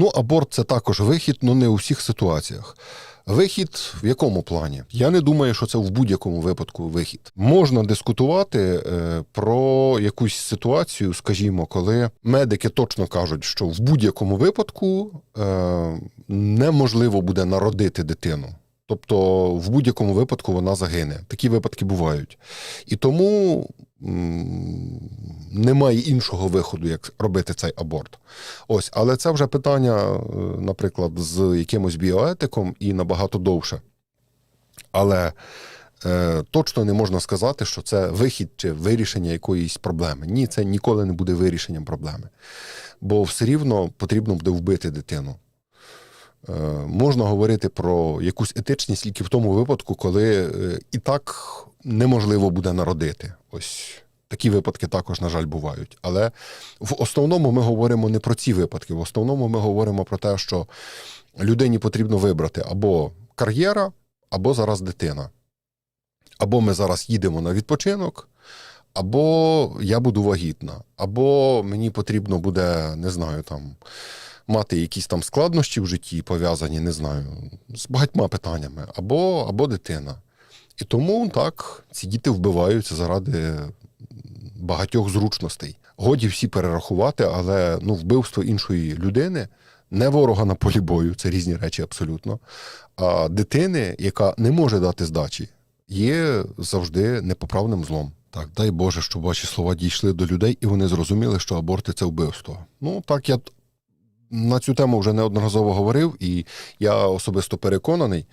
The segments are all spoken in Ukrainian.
Ну, аборт це також вихід, але не у всіх ситуаціях. Вихід в якому плані? Я не думаю, що це в будь-якому випадку вихід. Можна дискутувати е, про якусь ситуацію, скажімо, коли медики точно кажуть, що в будь-якому випадку е, неможливо буде народити дитину. Тобто в будь-якому випадку вона загине. Такі випадки бувають. І тому немає іншого виходу, як робити цей аборт. Ось, але це вже питання, е, наприклад, з якимось біоетиком і набагато довше. Але е, точно не можна сказати, що це вихід чи вирішення якоїсь проблеми. Ні, це ніколи не буде вирішенням проблеми. Бо все рівно потрібно буде вбити дитину. Е, можна говорити про якусь етичність тільки в тому випадку, коли е, і так неможливо буде народити. Ось такі випадки також, на жаль, бувають. Але в основному ми говоримо не про ці випадки. В основному ми говоримо про те, що людині потрібно вибрати або кар'єра, або зараз дитина. Або ми зараз їдемо на відпочинок, або я буду вагітна, або мені потрібно буде, не знаю, там мати якісь там складнощі в житті, пов'язані, не знаю, з багатьма питаннями, або, або дитина. І тому так, ці діти вбиваються заради багатьох зручностей. Годі всі перерахувати, але ну, вбивство іншої людини не ворога на полі бою, це різні речі абсолютно. А дитини, яка не може дати здачі, є завжди непоправним злом. Так, дай Боже, щоб ваші слова дійшли до людей, і вони зрозуміли, що аборти це вбивство. Ну так я на цю тему вже неодноразово говорив, і я особисто переконаний,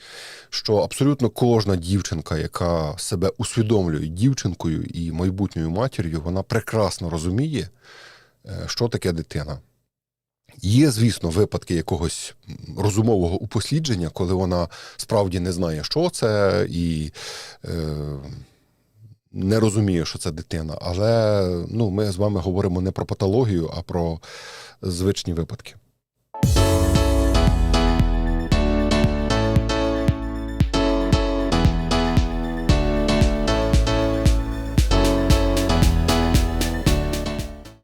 що абсолютно кожна дівчинка, яка себе усвідомлює дівчинкою і майбутньою матір'ю, вона прекрасно розуміє, е, що таке дитина. Є, звісно, випадки якогось розумового упослідження, коли вона справді не знає, що це, і е, не розуміє, що це дитина. Але ну, ми з вами говоримо не про патологію, а про звичні випадки.